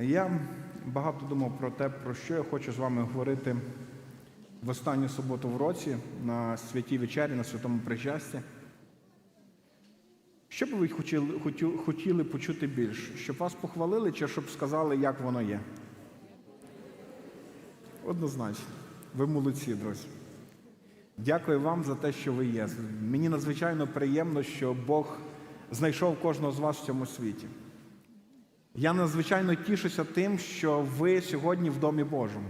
Я багато думав про те, про що я хочу з вами говорити в останню суботу в році на святій вечері, на святому причасті. Що би ви хотіли, хотіли почути більше? Щоб вас похвалили чи щоб сказали, як воно є? Однозначно. Ви молодці, друзі. Дякую вам за те, що ви є. Мені надзвичайно приємно, що Бог знайшов кожного з вас в цьому світі. Я надзвичайно тішуся тим, що ви сьогодні в Домі Божому.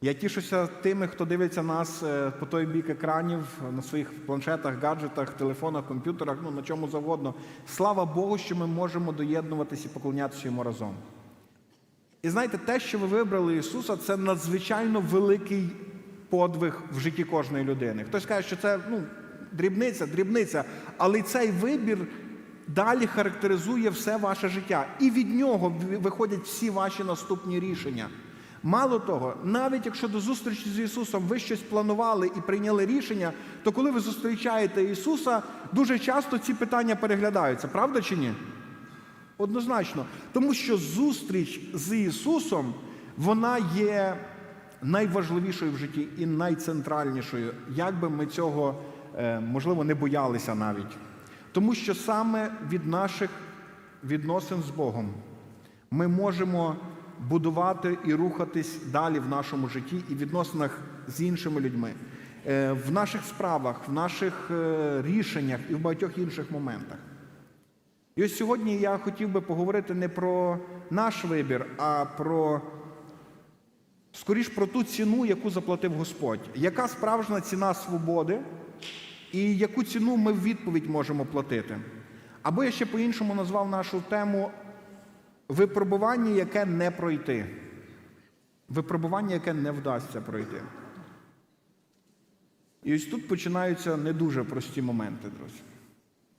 Я тішуся тими, хто дивиться нас е, по той бік екранів на своїх планшетах, гаджетах, телефонах, комп'ютерах, ну на чому завгодно. Слава Богу, що ми можемо доєднуватися і поклонятися йому разом. І знаєте, те, що ви вибрали Ісуса, це надзвичайно великий подвиг в житті кожної людини. Хтось каже, що це ну, дрібниця, дрібниця, але цей вибір далі характеризує все ваше життя. І від нього виходять всі ваші наступні рішення. Мало того, навіть якщо до зустрічі з Ісусом ви щось планували і прийняли рішення, то коли ви зустрічаєте Ісуса, дуже часто ці питання переглядаються, правда чи ні? Однозначно, тому що зустріч з Ісусом вона є найважливішою в житті і найцентральнішою, як би ми цього е, можливо не боялися навіть. Тому що саме від наших відносин з Богом ми можемо будувати і рухатись далі в нашому житті і відносинах з іншими людьми, е, в наших справах, в наших е, рішеннях і в багатьох інших моментах. І ось сьогодні я хотів би поговорити не про наш вибір, а про скоріш про ту ціну, яку заплатив Господь. Яка справжня ціна свободи, і яку ціну ми в відповідь можемо платити? Або я ще по-іншому назвав нашу тему випробування, яке не пройти. Випробування, яке не вдасться пройти. І ось тут починаються не дуже прості моменти, друзі.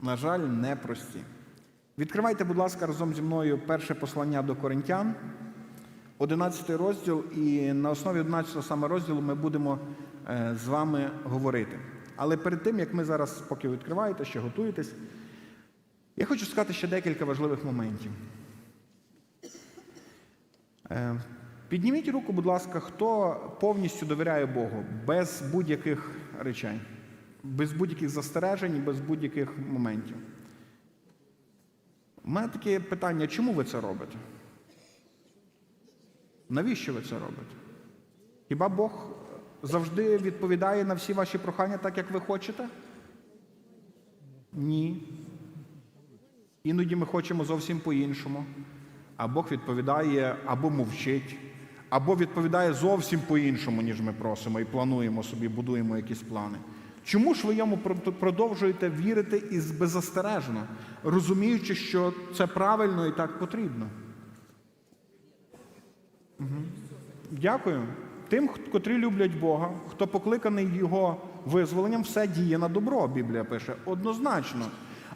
На жаль, непрості. Відкривайте, будь ласка, разом зі мною перше послання до Коринтян, 11 розділ, і на основі 11 саме розділу ми будемо е, з вами говорити. Але перед тим, як ми зараз, поки відкриваєте, ще готуєтесь, я хочу сказати ще декілька важливих моментів. Е, Підніміть руку, будь ласка, хто повністю довіряє Богу без будь-яких речей, без будь-яких застережень, без будь-яких моментів. У мене таке питання, чому ви це робите? Навіщо ви це робите? Хіба Бог завжди відповідає на всі ваші прохання так, як ви хочете? Ні. Іноді ми хочемо зовсім по-іншому. А Бог відповідає або мовчить, або відповідає зовсім по-іншому, ніж ми просимо, і плануємо собі, будуємо якісь плани. Чому ж ви йому продовжуєте вірити і беззастережно, розуміючи, що це правильно і так потрібно? Мгм. Дякую. Тим, котрі люблять Бога, хто покликаний Його визволенням, все діє на добро, Біблія пише, однозначно.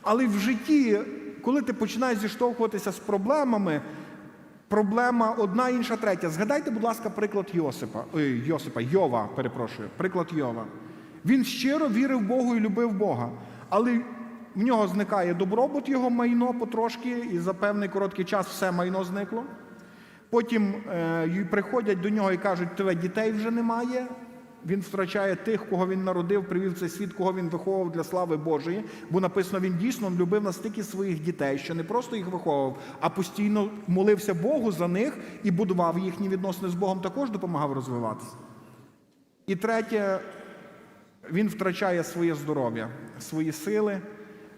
Але в житті, коли ти починаєш зіштовхуватися з проблемами, проблема одна, інша, третя. Згадайте, будь ласка, приклад Йосипа, ой, Йосипа, Йова, перепрошую, приклад Йова. Він щиро вірив Богу і любив Бога, але в нього зникає добробут, його майно потрошки, і за певний короткий час все майно зникло. Потім е, приходять до нього і кажуть, тебе дітей вже немає. Він втрачає тих, кого він народив, привів цей світ, кого він виховував для слави Божої. Бо написано, він дійсно любив настільки своїх дітей, що не просто їх виховував, а постійно молився Богу за них і будував їхні відносини з Богом, також допомагав розвиватися. І третє, він втрачає своє здоров'я, свої сили,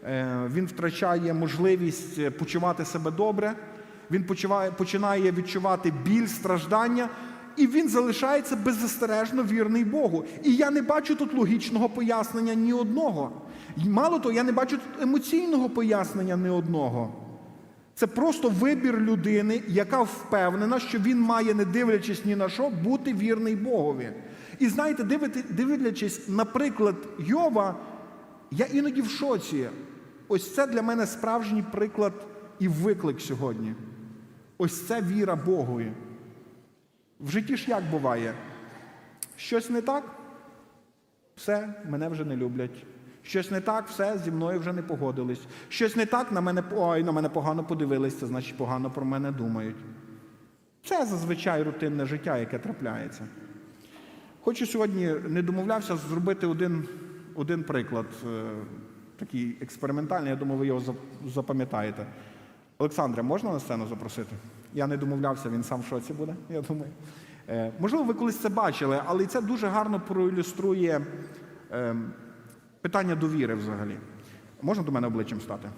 е, він втрачає можливість почувати себе добре, він починає відчувати біль, страждання, і він залишається беззастережно вірний Богу. І я не бачу тут логічного пояснення ні одного. Мало того, я не бачу тут емоційного пояснення ні одного. Це просто вибір людини, яка впевнена, що він має, не дивлячись ні на що, бути вірний Богові. І знаєте, дивлячись, наприклад, Йова, я іноді в шоці. Ось це для мене справжній приклад і виклик сьогодні. Ось це віра Богові. В житті ж як буває? Щось не так? Все, мене вже не люблять. Щось не так, все, зі мною вже не погодились. Щось не так, на мене, ой, на мене погано подивились, це значить погано про мене думають. Це зазвичай рутинне життя, яке трапляється. Хочу сьогодні не домовлявся зробити один, один приклад, е, такий експериментальний, я думаю, ви його запам'ятаєте. Олександре, можна на сцену запросити? Я не домовлявся, він сам в шоці буде, я думаю. Е, можливо, ви колись це бачили, але це дуже гарно проілюструє е, питання довіри взагалі. Можна до мене обличчям стати?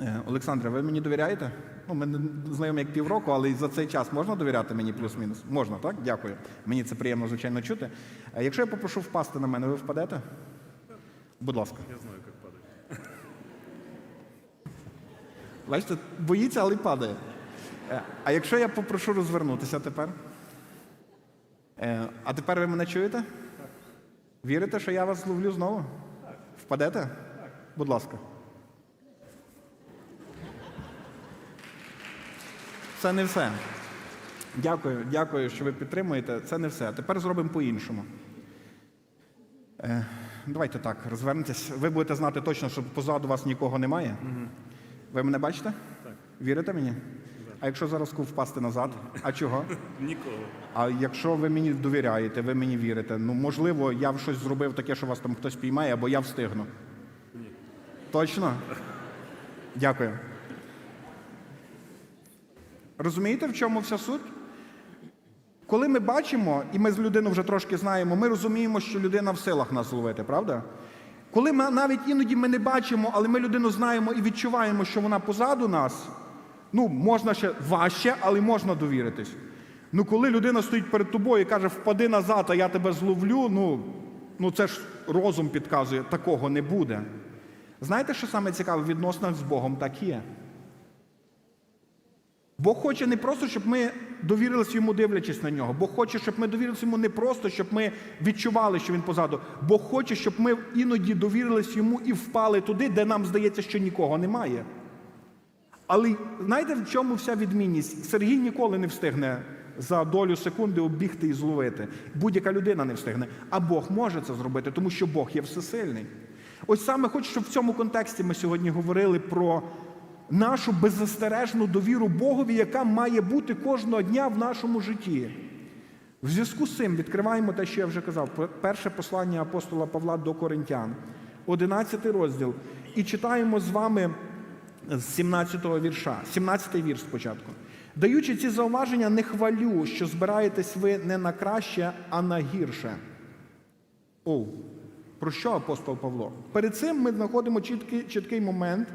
Е, Олександре, ви мені довіряєте? Ну, ми знайомі як півроку, але і за цей час можна довіряти мені плюс-мінус? Можна, так? Дякую. Мені це приємно, звичайно, чути. Е, Якщо я попрошу впасти на мене, ви впадете? Будь ласка. Я знаю, Бачите, боїться, але падає. Е, А якщо я попрошу розвернутися тепер? Е, А тепер ви мене чуєте? Вірите, що я вас зловлю знову? Впадете? Будь ласка. Це не все. Дякую, дякую, що ви підтримуєте. Це не все. Тепер зробимо по-іншому. Е, давайте так, розвернетесь. Ви будете знати точно, що позаду вас нікого немає. Ви мене бачите? Так. Вірите мені? А якщо зараз впасти назад? А чого? Ніколи. А якщо ви мені довіряєте, ви мені вірите, ну можливо, я щось зробив таке, що вас там хтось піймає, або я встигну. Ні. Точно? Дякую. Розумієте, в чому вся суть? Коли ми бачимо, і ми з людиною вже трошки знаємо, ми розуміємо, що людина в силах нас зловити, правда? Коли ми навіть іноді ми не бачимо, але ми людину знаємо і відчуваємо, що вона позаду нас, ну, можна ще важче, але можна довіритись. Ну, коли людина стоїть перед тобою і каже, впади назад, а я тебе зловлю, ну, ну це ж розум підказує, такого не буде. Знаєте, що саме цікаве в відносинах з Богом так є? Бог хоче не просто, щоб ми довірилися йому, дивлячись на нього. Бог хоче, щоб ми довірилися йому не просто, щоб ми відчували, що він позаду. Бог хоче, щоб ми іноді довірилися йому і впали туди, де нам здається, що нікого немає. Але знаєте, в чому вся відмінність? Сергій ніколи не встигне за долю секунди оббігти і зловити. Будь-яка людина не встигне. А Бог може це зробити, тому що Бог є всесильний. Ось саме хочу, щоб в цьому контексті ми сьогодні говорили про нашу беззастережну довіру Богові, яка має бути кожного дня в нашому житті. В зв'язку з цим відкриваємо те, що я вже казав, перше послання апостола Павла до Коринтян, 11 розділ, і читаємо з вами з 17-го вірша, 17-й вірш спочатку. Даючи ці зауваження, не хвалю, що збираєтесь ви не на краще, а на гірше. О, про що апостол Павло? Перед цим ми знаходимо чіткий, чіткий момент,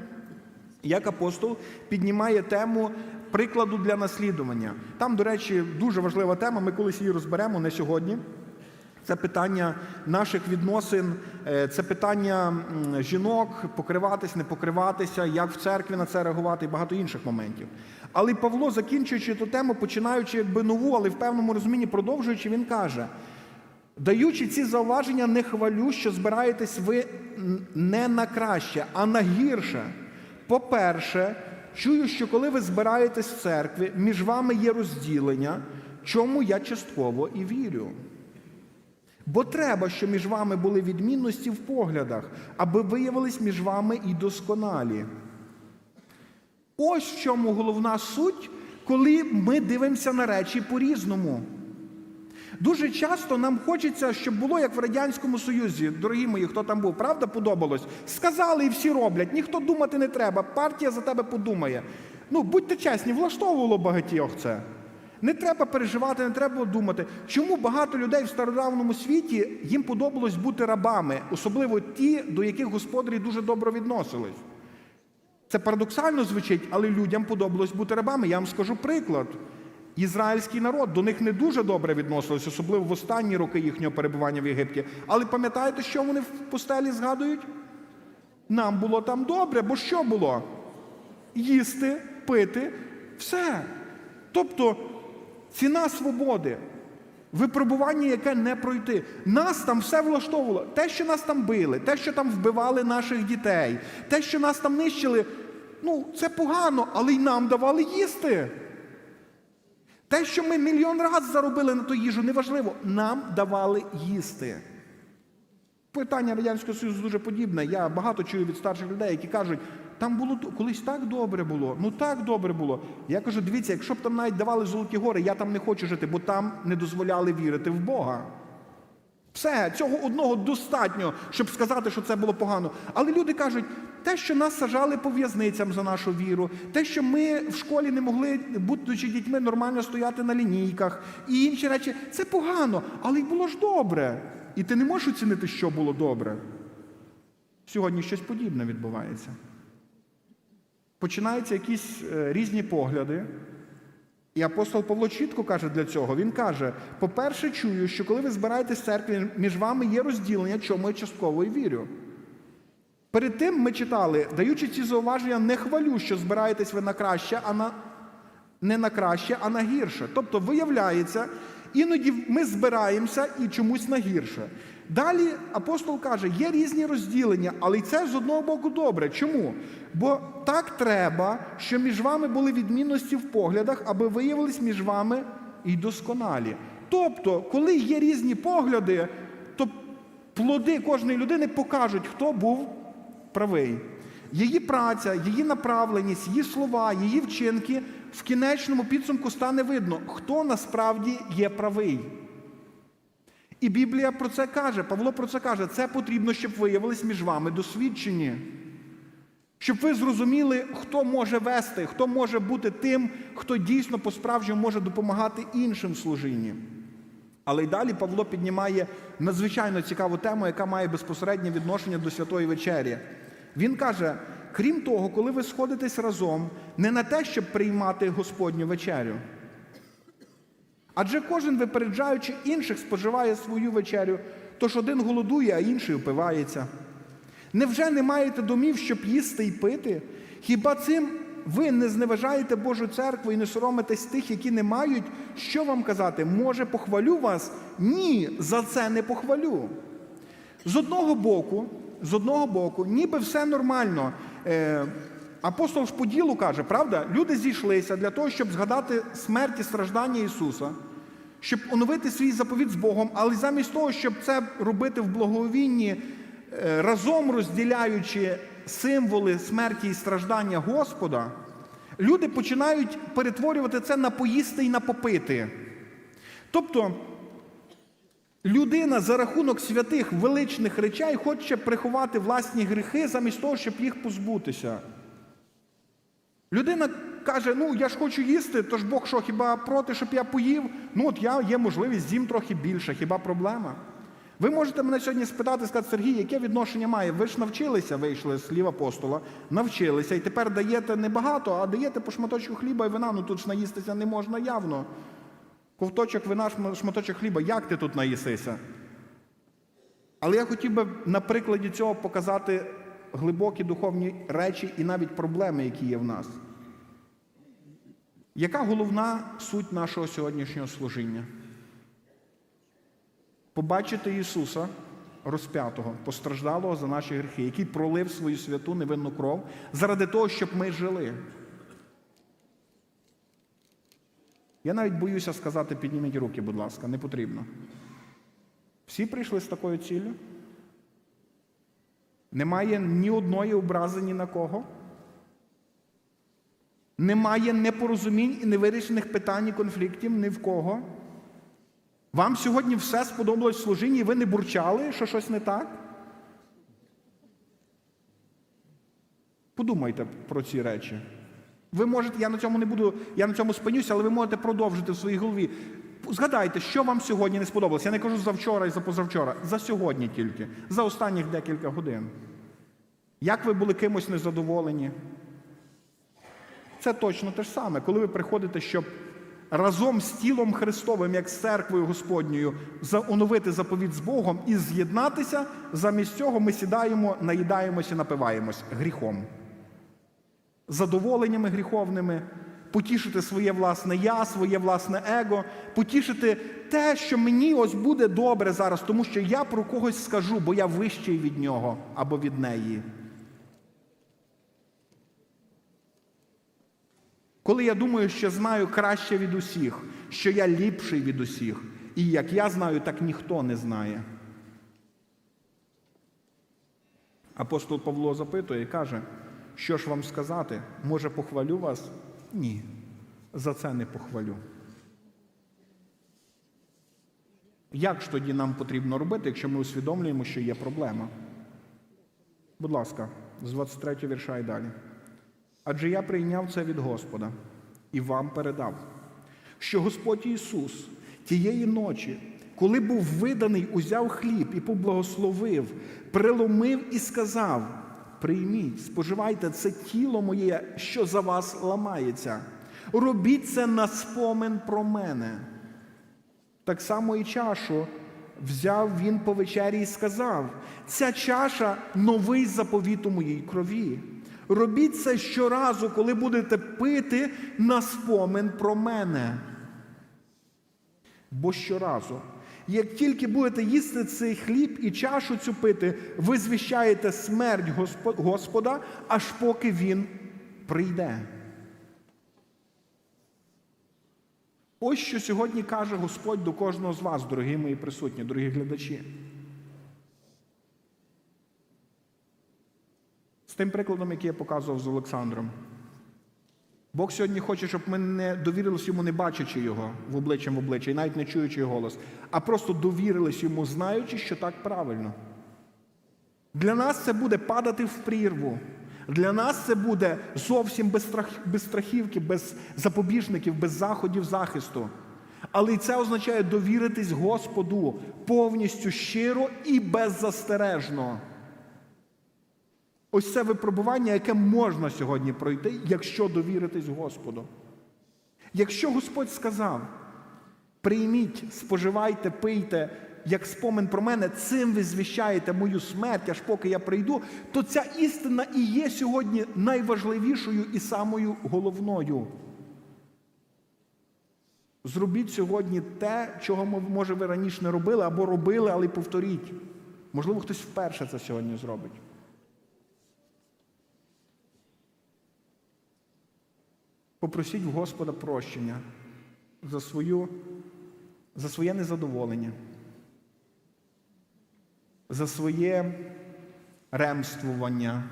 як апостол піднімає тему прикладу для наслідування. Там, до речі, дуже важлива тема, ми колись її розберемо не сьогодні. Це питання наших відносин, е, це питання жінок, покриватись, не покриватися, як в церкві на це реагувати і багато інших моментів. Але Павло, закінчуючи ту тему, починаючи якби нову, але в певному розумінні продовжуючи, він каже: даючи ці зауваження, не хвалю, що збираєтесь ви не на краще, а на гірше. По-перше, чую, що коли ви збираєтесь в церкві, між вами є розділення, чому я частково і вірю. Бо треба, щоб між вами були відмінності в поглядах, аби виявились між вами і досконалі. Ось в чому головна суть, коли ми дивимося на речі по-різному. Дуже часто нам хочеться, щоб було як в Радянському Союзі, дорогі мої, хто там був, правда подобалось? Сказали і всі роблять, ніхто думати не треба, партія за тебе подумає. Ну, будьте чесні, влаштовувало багатьох це. Не треба переживати, не треба думати. Чому багато людей в стародавному світі їм подобалось бути рабами, особливо ті, до яких господарі дуже добре відносились. Це парадоксально звучить, але людям подобалось бути рабами. Я вам скажу приклад. Ізраїльський народ до них не дуже добре відносилось, особливо в останні роки їхнього перебування в Єгипті. Але пам'ятаєте, що вони в пустелі згадують? Нам було там добре, бо що було? Їсти, пити, все. Тобто ціна свободи, випробування, яке не пройти. Нас там все влаштовувало. Те, що нас там били, те, що там вбивали наших дітей, те, що нас там нищили, ну, це погано, але й нам давали їсти. Те, що ми мільйон разів заробили на ту їжу, неважливо, нам давали їсти. Питання Радянського Союзу дуже подібне. Я багато чую від старших людей, які кажуть, там було колись так добре було. Ну так добре було. Я кажу, дивіться, якщо б там навіть давали золоті гори, я там не хочу жити, бо там не дозволяли вірити в Бога. Все, цього одного достатньо, щоб сказати, що це було погано. Але люди кажуть, те, що нас сажали по в'язницям за нашу віру, те, що ми в школі не могли, будучи дітьми, нормально стояти на лінійках і інші речі, це погано, але й було ж добре. І ти не можеш оцінити, що було добре. Сьогодні щось подібне відбувається. Починаються якісь е, різні погляди. І апостол Павло чітко каже для цього. Він каже: по-перше, чую, що коли ви збираєтесь церкві, між вами є розділення, чому я частково і вірю. Перед тим ми читали, даючи ці зауваження, не хвалю, що збираєтесь ви на краще, а на не на краще, а на гірше. Тобто, виявляється, іноді ми збираємося і чомусь на гірше. Далі апостол каже, є різні розділення, але й це з одного боку добре. Чому? Бо так треба, що між вами були відмінності в поглядах, аби виявились між вами і досконалі. Тобто, коли є різні погляди, то плоди кожної людини покажуть, хто був правий. Її праця, її направленість, її слова, її вчинки в кінечному підсумку стане видно, хто насправді є правий. І Біблія про це каже, Павло про це каже, це потрібно, щоб виявились між вами досвідчені. Щоб ви зрозуміли, хто може вести, хто може бути тим, хто дійсно по-справжньому може допомагати іншим в. Але й далі Павло піднімає надзвичайно цікаву тему, яка має безпосереднє відношення до святої вечері. Він каже: крім того, коли ви сходитесь разом, не на те, щоб приймати Господню вечерю. Адже кожен, випереджаючи інших, споживає свою вечерю, тож один голодує, а інший упивається. Невже не маєте домів, щоб їсти і пити? Хіба цим ви не зневажаєте Божу церкву і не соромитесь тих, які не мають? Що вам казати? Може, похвалю вас? Ні, за це не похвалю. З одного боку, з одного боку, ніби все нормально. Е, апостол ж по ділу каже, правда? Люди зійшлися для того, щоб згадати смерть і страждання Ісуса, щоб оновити свій заповіт з Богом, але замість того, щоб це робити в благовінні, е, разом розділяючи символи смерті і страждання Господа, люди починають перетворювати це на поїсти і на попити. Тобто, Людина за рахунок святих величних речей хоче приховати власні гріхи замість того, щоб їх позбутися. Людина каже: ну я ж хочу їсти, тож Бог що, хіба проти, щоб я поїв? Ну от я є можливість з'їм трохи більше, хіба проблема? Ви можете мене сьогодні спитати, сказати, Сергій, яке відношення має? Ви ж навчилися, вийшли з слів апостола, навчилися, і тепер даєте не багато, а даєте по шматочку хліба і вина, ну тут ж наїстися не можна явно. Ковточок вина, шматочок хліба, як ти тут наїсися? Але я хотів би на прикладі цього показати глибокі духовні речі і навіть проблеми, які є в нас. Яка головна суть нашого сьогоднішнього служіння? Побачити Ісуса розп'ятого, постраждалого за наші гріхи, який пролив свою святу невинну кров заради того, щоб ми жили. Я навіть боюся сказати, підніміть руки, будь ласка, не потрібно. Всі прийшли з такою ціллю? Немає ні одної образи ні на кого. Немає непорозумінь і невирішених питань і конфліктів ні в кого. Вам сьогодні все сподобалось в служінні, і ви не бурчали, що щось не так? Подумайте про ці речі. Ви можете, я на цьому не буду, я на цьому спинюся, але ви можете продовжити в своїй голові. Згадайте, що вам сьогодні не сподобалось. Я не кажу за вчора і за позавчора, за сьогодні тільки, за останніх декілька годин. Як ви були кимось незадоволені? Це точно те ж саме, коли ви приходите, щоб разом з тілом Христовим, як з церквою Господньою, оновити заповіт з Богом і з'єднатися, замість цього ми сідаємо, наїдаємося, напиваємось гріхом задоволеннями гріховними, потішити своє власне я, своє власне его, потішити те, що мені ось буде добре зараз, тому що я про когось скажу, бо я вищий від нього або від неї. Коли я думаю, що знаю краще від усіх, що я ліпший від усіх, і як я знаю, так ніхто не знає. Апостол Павло запитує і каже, Що ж вам сказати? Може, похвалю вас? Ні. За це не похвалю. Як ж тоді нам потрібно робити, якщо ми усвідомлюємо, що є проблема? Будь ласка, з 23 вірша і далі. Адже я прийняв це від Господа і вам передав, що Господь Ісус тієї ночі, коли був виданий, узяв хліб і поблагословив, приломив і сказав: Прийміть, споживайте це тіло моє, що за вас ламається. Робіть це на спомин про мене. Так само і чашу взяв він по вечері і сказав: ця чаша новий заповіт у моїй крові. Робіть це щоразу, коли будете пити на спомин про мене. Бо щоразу, як тільки будете їсти цей хліб і чашу цю пити, ви звіщаєте смерть Господа, аж поки він прийде. Ось що сьогодні каже Господь до кожного з вас, дорогі мої присутні, дорогі глядачі. З тим прикладом, який я показував з Олександром. Бог сьогодні хоче, щоб ми не довірились йому, не бачачи його в обличчям в обличчя, і навіть не чуючи голос, а просто довірились йому, знаючи, що так правильно. Для нас це буде падати в прірву. Для нас це буде зовсім без, страх, без страхівки, без запобіжників, без заходів захисту. Але і це означає довіритись Господу повністю щиро і беззастережно. Ось це випробування, яке можна сьогодні пройти, якщо довіритись Господу. Якщо Господь сказав, прийміть, споживайте, пийте, як спомин про мене, цим ви звіщаєте мою смерть, аж поки я прийду, то ця істина і є сьогодні найважливішою і самою головною. Зробіть сьогодні те, чого, може, ви раніше не робили, або робили, але повторіть. Можливо, хтось вперше це сьогодні зробить. Попросіть в Господа прощення за, свою, за своє незадоволення, за своє ремствування.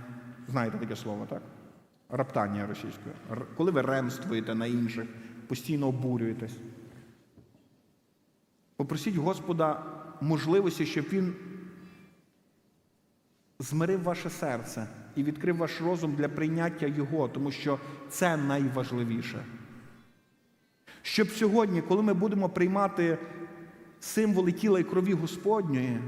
Знаєте таке слово, так? Раптання російською. Коли ви ремствуєте на інших, постійно обурюєтесь. Попросіть Господа можливості, щоб Він змирив ваше серце і відкрив ваш розум для прийняття Його, тому що це найважливіше. Щоб сьогодні, коли ми будемо приймати символи тіла і крові Господньої,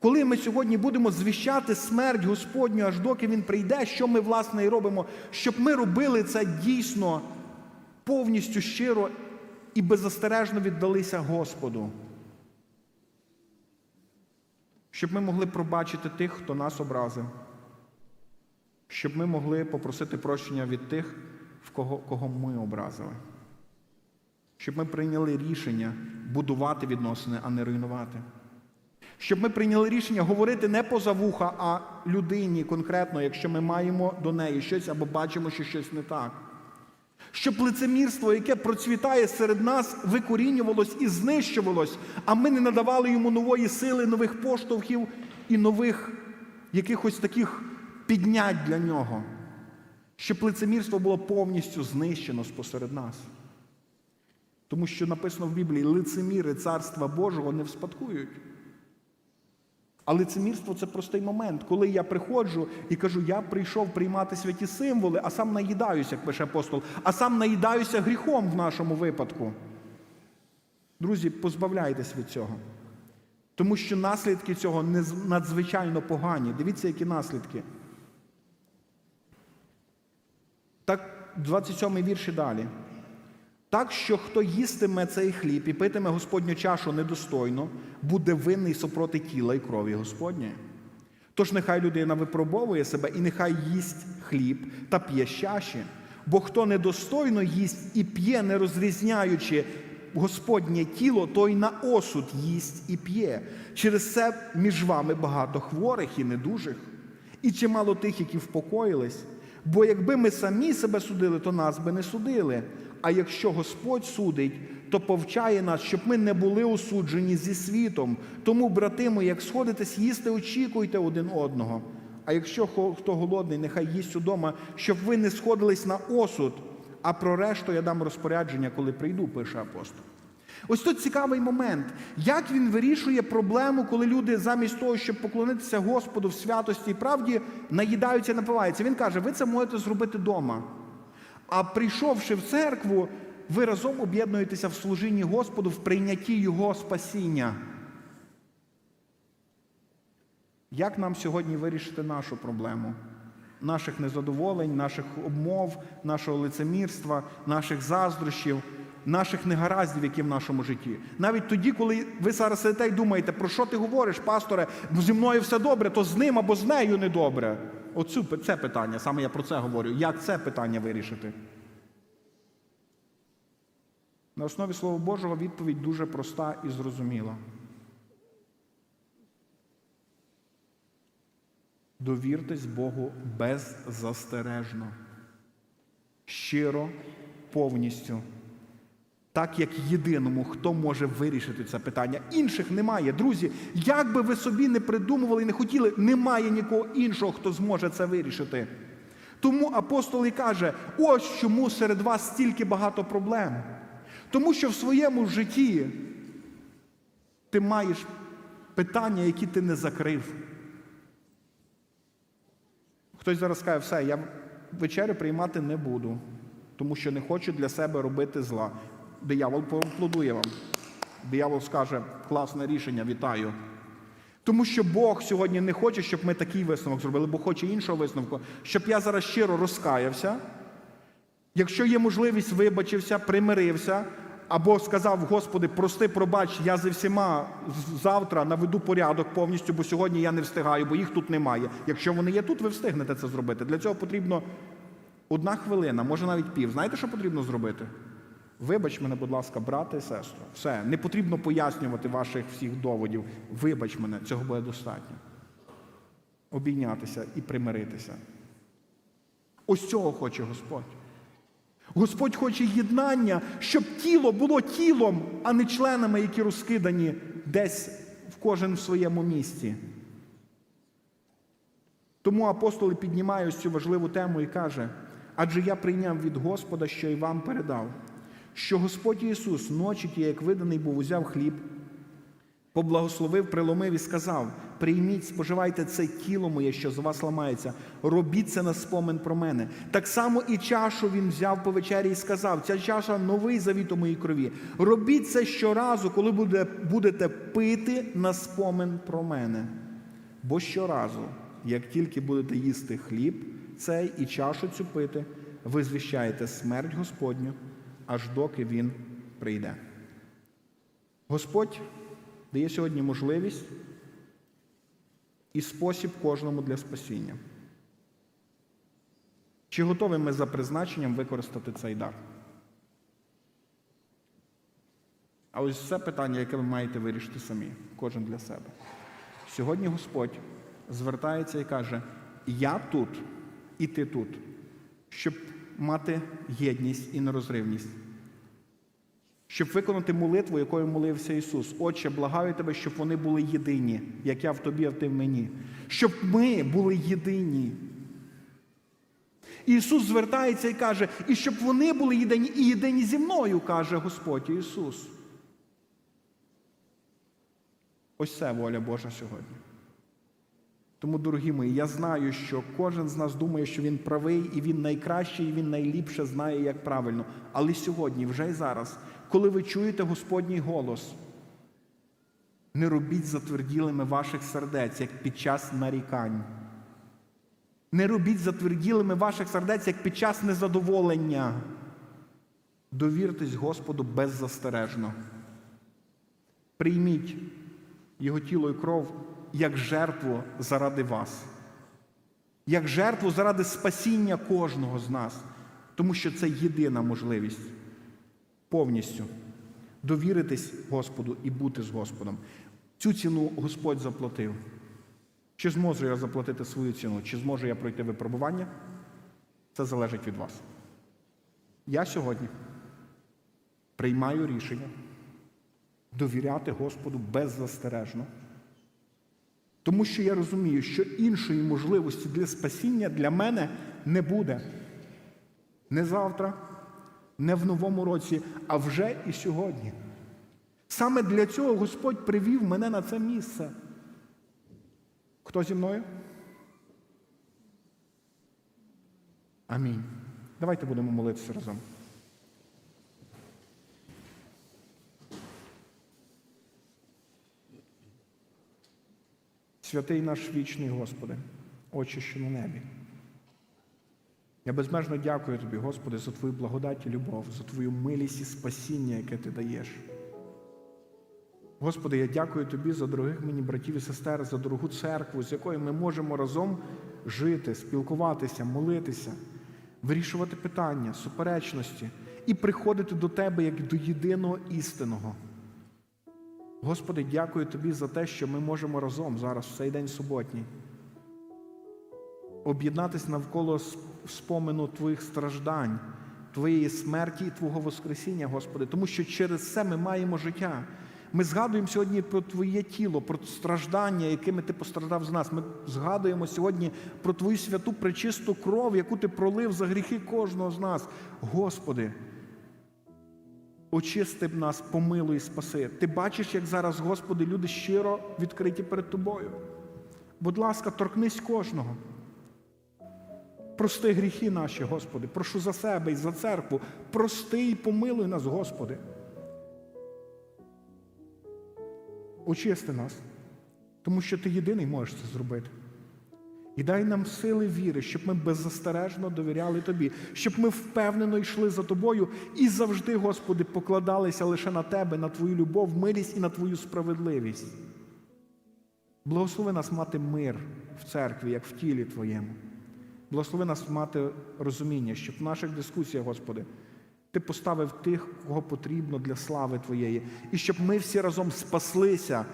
коли ми сьогодні будемо звіщати смерть Господню, аж доки Він прийде, що ми, власне, і робимо, щоб ми робили це дійсно повністю щиро і беззастережно віддалися Господу. Щоб ми могли пробачити тих, хто нас образив, щоб ми могли попросити прощення від тих, в кого, кого ми образили. Щоб ми прийняли рішення будувати відносини, а не руйнувати. Щоб ми прийняли рішення говорити не поза вуха, а людині конкретно, якщо ми маємо до неї щось або бачимо, що щось не так. Щоб лицемірство, яке процвітає серед нас, викорінювалось і знищувалось, а ми не надавали йому нової сили, нових поштовхів і нових якихось таких піднять для нього. Щоб лицемірство було повністю знищено спосеред нас. Тому що написано в Біблії, лицеміри Царства Божого не вспадкують. А лицемірство це простий момент, коли я приходжу і кажу, я прийшов приймати святі символи, а сам наїдаюся, як пише апостол, а сам наїдаюся гріхом в нашому випадку. Друзі, позбавляйтесь від цього. Тому що наслідки цього надзвичайно погані. Дивіться, які наслідки. Так, 27 вірш і далі. Так що хто їстиме цей хліб і питиме Господню чашу недостойно, буде винний супроти тіла і крові Господньої. Тож нехай людина випробовує себе і нехай їсть хліб та п'є чаші. Бо хто недостойно їсть і п'є, не розрізняючи Господнє тіло, той на осуд їсть і п'є. Через це між вами багато хворих і недужих, і чимало тих, які впокоїлись. Бо якби ми самі себе судили, то нас би не судили. А якщо Господь судить, то повчає нас, щоб ми не були осуджені зі світом. Тому, брати мої, як сходитесь їсти, очікуйте один одного. А якщо хто голодний, нехай їсть удома, щоб ви не сходились на осуд, а про решту я дам розпорядження, коли прийду, пише апостол. Ось тут цікавий момент, як він вирішує проблему, коли люди замість того, щоб поклонитися Господу в святості і правді, наїдаються і напиваються. Він каже: ви це можете зробити вдома. А прийшовши в церкву, ви разом об'єднуєтеся в служінні Господу в прийнятті Його спасіння. Як нам сьогодні вирішити нашу проблему? Наших незадоволень, наших обмов, нашого лицемірства, наших заздрощів, наших негараздів, які в нашому житті. Навіть тоді, коли ви зараз сидите і думаєте, про що ти говориш, пасторе, зі мною все добре, то з ним або з нею недобре. Оцю це питання, саме я про це говорю. Як це питання вирішити? На основі Слова Божого відповідь дуже проста і зрозуміла. Довіртесь Богу беззастережно, щиро, повністю, так як єдиному, хто може вирішити це питання. Інших немає. Друзі, як би ви собі не придумували і не хотіли, немає нікого іншого, хто зможе це вирішити. Тому апостол і каже: ось чому серед вас стільки багато проблем. Тому що в своєму житті ти маєш питання, які ти не закрив. Хтось зараз скаже, все, я вечерю приймати не буду, тому що не хочу для себе робити зла. Диявол поаплодує вам. Диявол скаже, класне рішення, вітаю. Тому що Бог сьогодні не хоче, щоб ми такий висновок зробили, бо хоче іншого висновку, щоб я зараз щиро розкаявся, якщо є можливість, вибачився, примирився, або сказав, Господи, прости, пробач, я зі всіма завтра наведу порядок повністю, бо сьогодні я не встигаю, бо їх тут немає. Якщо вони є тут, ви встигнете це зробити. Для цього потрібно одна хвилина, може навіть пів. Знаєте, що потрібно зробити? Вибач мене, будь ласка, брате і сестро. Все, не потрібно пояснювати ваших всіх доводів. Вибач мене, цього буде достатньо. Обійнятися і примиритися. Ось цього хоче Господь. Господь хоче єднання, щоб тіло було тілом, а не членами, які розкидані десь в кожен в своєму місці. Тому апостол і піднімає ось цю важливу тему і каже: адже я прийняв від Господа, що й вам передав, що Господь Ісус ночі ті, як виданий був, узяв хліб, поблагословив, приломив і сказав: прийміть, споживайте це тіло моє, що з вас ламається, робіть це на спомин про мене. Так само і чашу він взяв по вечері і сказав: ця чаша новий завіт у моїй крові. Робіть це щоразу, коли буде- будете пити на спомин про мене. Бо щоразу, як тільки будете їсти хліб, цей і чашу цю пити, ви звіщаєте смерть Господню, аж доки Він прийде. Господь дає сьогодні можливість і спосіб кожному для спасіння. Чи готові ми за призначенням використати цей дар? А ось це питання, яке ви маєте вирішити самі, кожен для себе. Сьогодні Господь звертається і каже: Я тут і ти тут, щоб мати єдність і нерозривність. Щоб виконати молитву, якою молився Ісус. Отче, благаю тебе, щоб вони були єдині, як я в тобі, а ти в мені. Щоб ми були єдині. Ісус звертається і каже, і щоб вони були єдині, і єдині зі мною, каже Господь Ісус. Ось це воля Божа сьогодні. Тому, дорогі мої, я знаю, що кожен з нас думає, що він правий, і він найкращий, і він найліпше знає, як правильно. Але сьогодні, вже й зараз, коли ви чуєте Господній голос, не робіть затверділими ваших сердець, як під час нарікань. Не робіть затверділими ваших сердець, як під час незадоволення. Довіртесь Господу беззастережно. Прийміть Його тіло і кров як жертву заради вас, як жертву заради спасіння кожного з нас, тому що це єдина можливість повністю довіритись Господу і бути з Господом. Цю ціну Господь заплатив. Чи зможу я заплатити свою ціну, чи зможу я пройти випробування? Це залежить від вас. Я сьогодні приймаю рішення довіряти Господу беззастережно Тому що я розумію, що іншої можливості для спасіння для мене не буде. Не завтра, не в новому році, а вже і сьогодні. Саме для цього Господь привів мене на це місце. Хто зі мною? Амінь. Давайте будемо молитися разом. Святий наш вічний Господи, Отче, що на небі. Я безмежно дякую Тобі, Господи, за Твою благодать і любов, за Твою милість і спасіння, яке Ти даєш. Господи, я дякую Тобі за дорогих мені братів і сестер, за дорогу церкву, з якою ми можемо разом жити, спілкуватися, молитися, вирішувати питання, суперечності і приходити до Тебе як до єдиного істинного. Господи, дякую Тобі за те, що ми можемо разом зараз, в цей день суботній, об'єднатися навколо спомену Твоїх страждань, Твоєї смерті і Твого Воскресіння, Господи, тому що через це ми маємо життя. Ми згадуємо сьогодні про Твоє тіло, про страждання, якими Ти постраждав з нас. Ми згадуємо сьогодні про Твою святу пречисту кров, яку Ти пролив за гріхи кожного з нас. Господи, очисти нас, помилуй і спаси. Ти бачиш, як зараз, Господи, люди щиро відкриті перед Тобою. Будь ласка, торкнись кожного. Прости гріхи наші, Господи, прошу за себе і за церкву. Прости і помилуй нас, Господи. Очисти нас, тому що Ти єдиний можеш це зробити. І дай нам сили віри, щоб ми беззастережно довіряли Тобі, щоб ми впевнено йшли за Тобою і завжди, Господи, покладалися лише на Тебе, на Твою любов, милість і на Твою справедливість. Благослови нас мати мир в церкві, як в тілі Твоєму. Благослови нас мати розуміння, щоб в наших дискусіях, Господи, Ти поставив тих, кого потрібно для слави Твоєї, і щоб ми всі разом спаслися.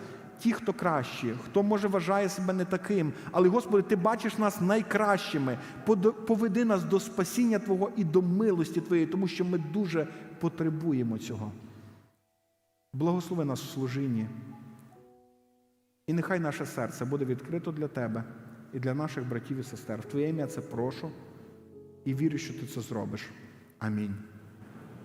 Ті, хто кращі, хто може вважає себе не таким, але Господи, Ти бачиш нас найкращими. Поведи нас до спасіння Твого і до милості Твоєї, тому що ми дуже потребуємо цього. Благослови нас в служінні. І нехай наше серце буде відкрито для Тебе і для наших братів і сестер. В Твоє ім'я це прошу і вірю, що Ти це зробиш. Амінь.